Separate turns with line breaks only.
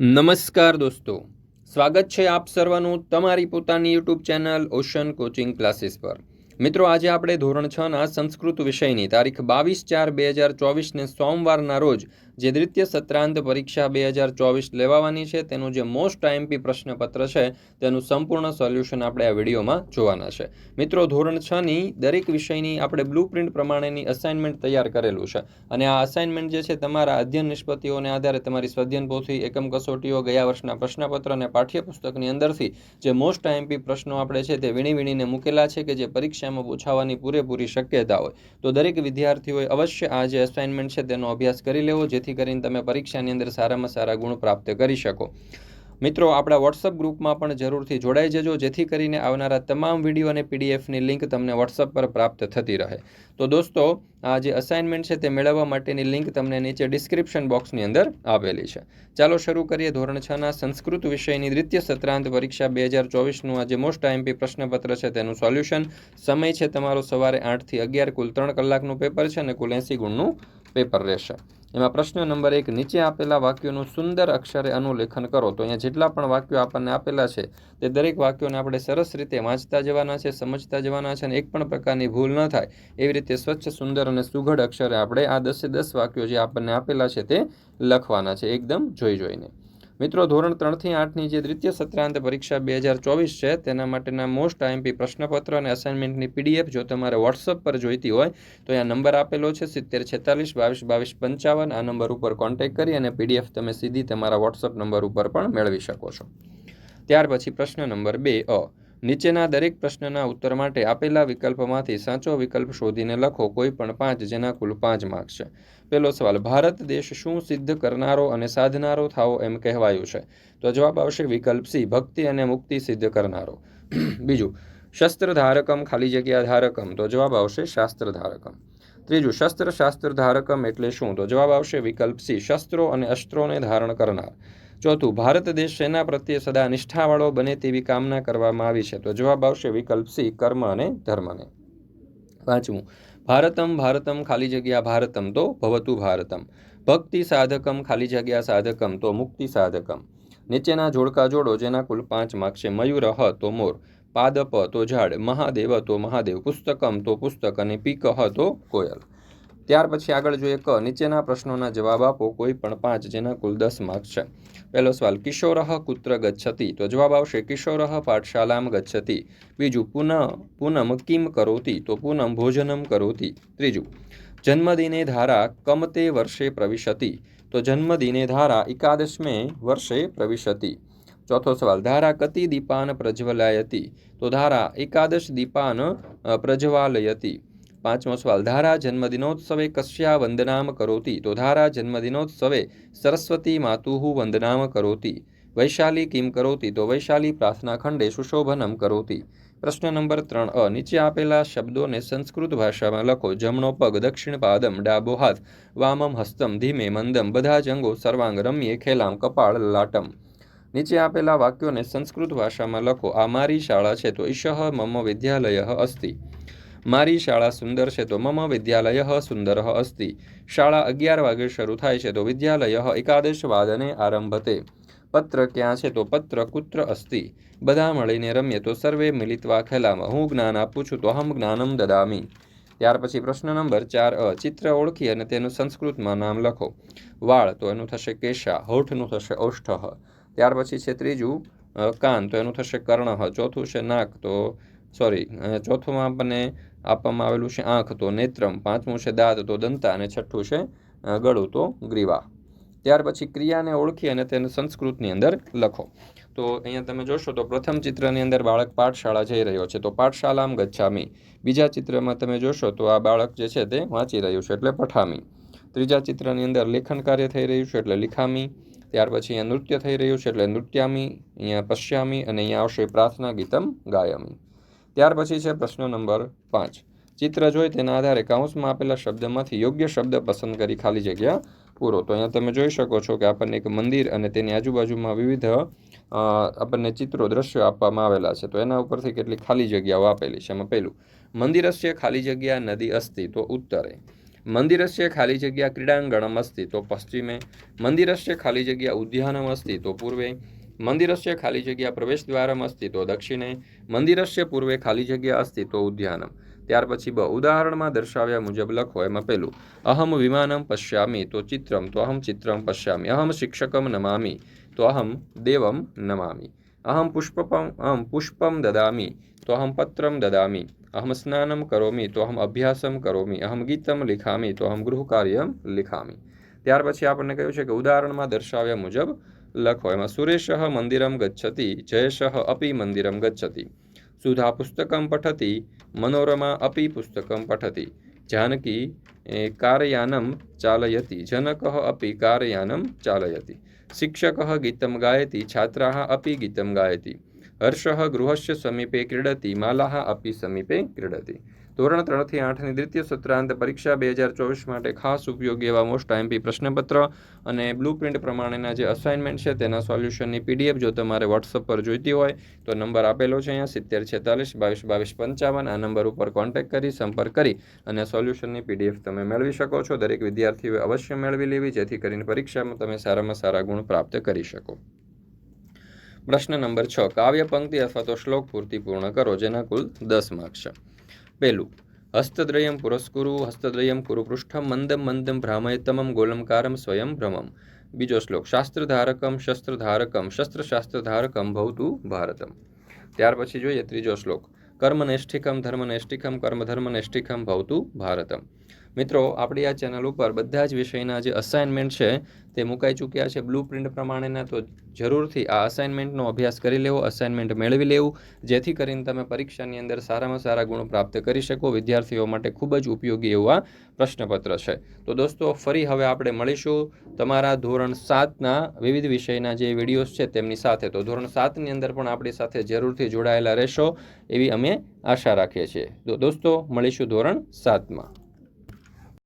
નમસ્કાર દોસ્તો. સ્વાગત છે આપ સર્વનું તમારી પોતાની YouTube channel ocean coaching classes પર. મિત્રો, આજે આપણે ધોરણ છ ના સંસ્કૃત વિષયની તારીખ બાવીસ ચાર બે હજાર ચોવીસને સોમવારના રોજ જે દ્વિતીય સત્રાંત પરીક્ષા બે હજાર ચોવીસ લેવાવાની છે, તેનું જે મોસ્ટ આઈએમપી પ્રશ્નપત્ર છે, તેનું સંપૂર્ણ સોલ્યુશન આપણે આ વિડીયોમાં જોવાના છે. મિત્રો, ધોરણ છની દરેક વિષયની આપણે બ્લુ પ્રિન્ટ પ્રમાણેની અસાઇનમેન્ટ તૈયાર કરેલું છે. અને આ અસાઇનમેન્ટ જે છે, તમારા અધ્યયન નિષ્પત્તિઓને આધારે તમારી સ્વધ્યન પોથી, એકમ કસોટીઓ, ગયા વર્ષના પ્રશ્નપત્ર અને પાઠ્યપુસ્તકની અંદરથી જે મોસ્ટ આઈએમપી પ્રશ્નો આપણે છે, તે વીણી વીણીને મૂકેલા છે કે જે પરીક્ષામાં પૂછાવાની પૂરેપૂરી શક્યતા હોય. તો દરેક વિદ્યાર્થીઓએ અવશ્ય આ જે અસાઇનમેન્ટ છે, તેનો અભ્યાસ કરી લેવો, જેથી જેથી કરીને તમે પરીક્ષાની અંદર સારામાં સારા ગુણ પ્રાપ્ત કરી શકો. મિત્રો, આપણા વોટ્સઅપ ગ્રુપમાં પણ જરૂરથી જોડાઈ જજો, જેથી કરીને આવનારા તમામ વીડિયો અને પીડીએફની લિંક તમને વોટ્સઅપ પર પ્રાપ્ત થતી રહે. તો દોસ્તો, આ જે અસાઇનમેન્ટ છે તે મેળવવા માટેની લિંક તમને નીચે ડિસ્ક્રિપ્શન બોક્સની અંદર આપેલી છે. ચાલો શરૂ કરીએ ધોરણ છના સંસ્કૃત વિષયની દ્વિતીય સત્રાંત પરીક્ષા બે હજાર ચોવીસનું આ જે મોસ્ટ આઈએમપી પ્રશ્નપત્ર છે તેનું સોલ્યુશન સમય છે તમારો સવારે આઠથી અગિયાર, કુલ ત્રણ કલાકનું પેપર છે અને કુલ એંસી ગુણનું પેપર રહેશે. એમાં પ્રશ્ન નંબર એક, નીચે આપેલા વાક્યોનું સુંદર અક્ષરે અનુલેખન કરો. તો અહીંયા જેટલા પણ વાક્યો આપણને આપેલા છે, તે દરેક વાક્યોને આપણે સરસ રીતે વાંચતા જવાના છે, સમજતા જવાના છે અને એક પણ પ્રકારની ભૂલ ન થાય, એવી રીતે સ્વચ્છ, સુંદર અને સુઘડ અક્ષરે આપણે આ દસે દસ વાક્યો જે આપણને આપેલા છે તે લખવાના છે. એકદમ જોઈ જોઈને. મિત્રો, ધોરણ ત્રણથી આઠની જે દ્વિતીય સત્રાંત પરીક્ષા બે હજાર ચોવીસ છે, તેના માટેના મોસ્ટ આઈએમપી પ્રશ્નપત્ર અને અસાઇનમેન્ટની પીડીએફ જો તમારે વોટ્સઅપ પર જોઈતી હોય, તો અહીંયા નંબર આપેલો છે, સિત્તેર છેતાલીસ બાવીસ બાવીસ પંચાવન. આ નંબર ઉપર કોન્ટેક્ટ કરી અને પીડીએફ તમે સીધી તમારા વોટ્સઅપ નંબર ઉપર પણ મેળવી શકો છો. ત્યાર પછી પ્રશ્ન નંબર બે અ. નીચેના દરેક પ્રશ્નના ઉત્તર માટે આપેલા વિકલ્પમાંથી સાચો વિકલ્પ શોધીને લખો, કોઈ પણ પાંચ, જેના કુલ પાંચ માર્ક છે. પહેલો સવાલ, ભારત દેશ શું સિદ્ધ કરનારો અને સાધનારો થાવો એમ કહેવાયું છે? તો જવાબ આવશે વિકલ્પ સી, ભક્તિ અને મુક્તિ સિદ્ધ કરનારો. બીજું, શસ્ત્ર ધારકમ, ખાલી જગ્યા ધારકમ. તો જવાબ આવશે શાસ્ત્ર ધારકમ. ત્રીજું, શસ્ત્ર શાસ્ત્ર ધારકમ એટલે શું? તો જવાબ આવશે વિકલ્પ સી, શસ્ત્રો અને અસ્ત્રોને ધારણ કરનાર. ચોથું, ભારત દેશ સેના પ્રત્યે સદા નિષ્ઠાવાળો બને તેવી કામના કરવામાં આવી છે. તો જવાબ આવશે વિકલ્પ સી, કર્મ અને ધર્મને. પાંચમું, ભારતમ ભારતમ, ખાલી જગ્યા ભારતમ, તો ભવતુ ભારતમ. ભક્તિ સાધકમ, ખાલી જગ્યા સાધકમ, તો મુક્તિ સાધકમ. નીચેના જોડકા જોડો, જેના કુલ પાંચ માર્ક છે, મયુર, હ, તો મોર. પાદપ, તો ઝાડ. મહાદેવ, તો મહાદેવ. પુસ્તકમ, તો પુસ્તક. અને પીક, હ, તો કોયલ. ત્યાર પછી આગળ જોઈએ ક. નીચેના પ્રશ્નોના જવાબ આપો. કોઈ પણ પાંચ જેના કુલ દસ માર્ક્સ છે. પહેલો સવાલ, કિશોર કુત્ર ગચ્છતિ? તો જવાબ આવશે, કિશોર પાઠશાલામ ગચ્છતિ. બીજું, પુનઃ, પૂનમ કિમ કરોતી? તો પૂનમ ભોજનમ કરોતી. ત્રીજું, જન્મદિને ધારા કમતે વર્ષે પ્રવિશતી? તો જન્મદિને ધારા એકાદશમે વર્ષે પ્રવિશતી. ચોથો સવાલ, ધારા કતિ દીપાન પ્રજ્વલાયતી? તો ધારા એકાદશ દીપાન પ્રજ્વાલયતી. પાંચમો સવાલ, ધારા જન્મદિનોત્સવે કશ્યા વંદનામ કરોતી? તો ધારા જન્મદિનોત્સવે સરસ્વતી માતુઃ વંદનામ કરોતી? વૈશાલી કિમ કરોતી? તો વૈશાલી પ્રાર્થના ખંડે સુશોભનમ કરોતી? પ્રશ્ન નંબર ત્રણ, અ, નીચે આપેલા શબ્દોને સંસ્કૃત ભાષામાં લખો. જમણો પગ, દક્ષિણ પાદમ, ડાબો હાથ, વામમ હસ્તમ, ધીમે મંદમ, બધા જ અંગો સર્વાંગ રમ્યે, ખેલામ, કપાળ, લાટમ. નીચે આપેલા વાક્યોને સંસ્કૃત ભાષામાં લખો, આ મારી શાળા છે, તો ઈશઃ મમ વિદ્યાલય અસ્તિ. મારી શાળા સુંદર છે તો મમ વિદ્યાલય સુંદર અસ્તિ. શાળા અગિયાર વાગે શરૂ થાય છે તો વિદ્યાલય એકાદશ વાદને આરંભતે પત્ર ક્યાં છે તો પત્ર કુત્ર અસ્તિ. બધા મળીને રમીએ તો સર્વે મિલિતવા ખેલામાં. હું જ્ઞાન આપું છું તો હમ જ્ઞાનમ દદામી. ત્યાર પછી પ્રશ્ન નંબર ચાર અ. ચિત્ર ઓળખી અને તેનું સંસ્કૃતમાં નામ લખો. વાળ તો એનું થશે કેશા, હોઠનું થશે ઔષ્ઠ ત્યાર પછી છે ત્રીજું કાન તો એનું થશે કર્ણ ચોથું છે નાક તો સોરી ચોથું આપણને આપવામાં આવેલું છે. આંખ તો નેત્રમ, પાંચમું છે દાંત તો દંતા અને છઠ્ઠું છે ગળું તો ગ્રીવા. ત્યાર પછી ક્રિયાને ઓળખી અને તેને સંસ્કૃતની અંદર લખો. તો અહીંયા તમે જોશો તો પ્રથમ ચિત્રની અંદર બાળક પાઠશાળા જઈ રહ્યો છે. તો પાઠશાલામ ગચ્છામી. બીજા ચિત્રમાં તમે જોશો તો આ બાળક જે છે તે વાંચી રહ્યું છે એટલે પઠામી. ત્રીજા ચિત્રની અંદર લેખન કાર્ય થઈ રહ્યું છે એટલે લિખામી. ત્યાર પછી અહીંયા નૃત્ય થઈ રહ્યું છે એટલે નૃત્યામી, અહીંયા પશ્યામી અને અહીંયા આવશે પ્રાર્થના ગીતમ ગાયમી. ત્યાર પછી છે પ્રશ્ન નંબર પાંચ. ચિત્ર જોઈ તેના આધારે કાઉન્સમાં આપેલા શબ્દમાંથી યોગ્ય શબ્દ પસંદ કરી ખાલી જગ્યા પૂરો. તો અહીંયા તમે જોઈ શકો છો કે આપણને એક મંદિર અને તેની આજુબાજુમાં વિવિધ આપણને ચિત્રો, દ્રશ્યો આપવામાં આવેલા છે. તો એના ઉપરથી કેટલી ખાલી જગ્યાઓ આપેલી છે. એમાં પહેલું, મંદિરસ્ય ખાલી જગ્યા નદી અસ્તિ, તો ઉત્તરે. મંદિરસ્ય ખાલી જગ્યા ક્રીડાંગણમ અસ્તિ, તો પશ્ચિમે. મંદિરસ્ય ખાલી જગ્યા ઉદ્યાનમ અસ્તિ, તો પૂર્વે. મંદિરસ્ય ખાલી જગ્યા પ્રવેશદ્વારમ અસ્તિ તો દક્ષિણે, મંદિરસ્ય પૂર્વે ખાલી જગ્યા અસ્તિ તો ઉદ્યાનમ. ત્યાર પછી બ ઉદાહરણમાં દર્શાવ્યા મુજબ લખો એમાં પહેલું અહમ વિમાનમ પશ્યામી તો ચિત્રમ, તો અહમ ચિત્રમ પશ્યામી. અહમ શિક્ષકમ નમામી તો અહમ દેવમ નમામી. અહમ પુષ્પમ અહમ પુષ્પમ દદામી તો અહમ પત્રમ દદામી. અહમ સ્નાનમ કરોમી તો અહમ અભ્યાસમ કરોમી. અહમ ગીતમ લિખામી તો અહમ ગૃહકાર્યમ લિખામી. ત્યાર પછી આપણને કહ્યું છે કે ઉદાહરણમાં દર્શાવ્યા મુજબ લખો એમાં સુરેશ મંદિરમ ગચ્છતિ જયેશ અપી મંદિરમ ગચ્છતિ સુધા પુસ્તકમ પઠતી મનોરમા અપી પુસ્તકમ પઠતી જાનકી એ, कारयानं ચાલયતિ જનક અપી कारयानं ચાલયતિ શિક્ષક ગીતમ ગાયતિ છાત્રાः અપી ગીતમ ગાયતિ હર્ષ ગૃહસ્ય સમીપે ક્રીડતિ માલા અપી સમીપે ક્રીડતિ ધોરણ ત્રણથી આઠની દ્વિતીય સત્રાંત પરીક્ષા બે હજાર ચોવીસ માટે ખાસ ઉપયોગી એવા મોસ્ટ આઈએમપી પ્રશ્નપત્ર અને બ્લુ પ્રિન્ટ પ્રમાણેના જે અસાઇનમેન્ટ છે તેના સોલ્યુશનની પીડીએફ જો તમારે વોટ્સઅપ પર જોઈતી હોય, તો નંબર આપેલો છે અહીંયા સિત્તેર છેતાલીસ બાવીસ બાવીસ પંચાવન. આ નંબર ઉપર કોન્ટેક્ટ કરી, સંપર્ક કરી અને સોલ્યુશનની પીડીએફ તમે મેળવી શકો છો. દરેક વિદ્યાર્થીઓએ અવશ્ય મેળવી લેવી, જેથી કરીને પરીક્ષામાં તમે સારામાં સારા ગુણ પ્રાપ્ત કરી શકો. પ્રશ્ન નંબર છ, કાવ્ય પંક્તિ અથવા તો શ્લોક પૂર્તિ પૂર્ણ કરો, જેના કુલ દસ માર્ક છે. પહેલું હસ્તદ્રયમ પુરસ્કુરુ હસ્તદ્રયમ કુરુપૃષ્ઠમ મંદમ મંદમ ભ્રામયતમમ ગોલમકારમ સ્વયં ભ્રમમ બીજો શ્લોક શાસ્ત્રધારકમ શસ્ત્રધારકમ શસ્ત્રશાસ્ત્રધારકમ ભવતુ ભારતમ ત્યાર પછી જોઈએ ત્રીજો શ્લોક, કર્મનૈષ્ઠિકમ, ધર્મનૈષ્ઠિકમ, કર્મધર્મનૈષ્ઠિકમ ભવતુ ભારતમ। મિત્રો, આપણી આ ચેનલ ઉપર બધા જ વિષયના જે અસાઇનમેન્ટ છે, તે મુકાઈ ચૂક્યા છે બ્લુ પ્રિન્ટ પ્રમાણેના. તો જરૂરથી આ અસાઇનમેન્ટનો અભ્યાસ કરી લેવો અસાઇનમેન્ટ મેળવી લેવું, જેથી કરીને તમે પરીક્ષાની અંદર સારામાં સારા ગુણ પ્રાપ્ત કરી શકો, વિદ્યાર્થીઓ માટે ખૂબ જ ઉપયોગી એવું આ પ્રશ્નપત્ર છે. તો દોસ્તો, ફરી હવે આપણે મળીશું તમારા ધોરણ સાતના વિવિધ વિષયના જે વિડીયોઝ છે તેમની સાથે. તો ધોરણ સાતની અંદર પણ આપણી સાથે જરૂરથી જોડાયેલા રહેશો એવી અમે આશા રાખીએ છીએ. તો દોસ્તો, મળીશું ધોરણ સાતમાં.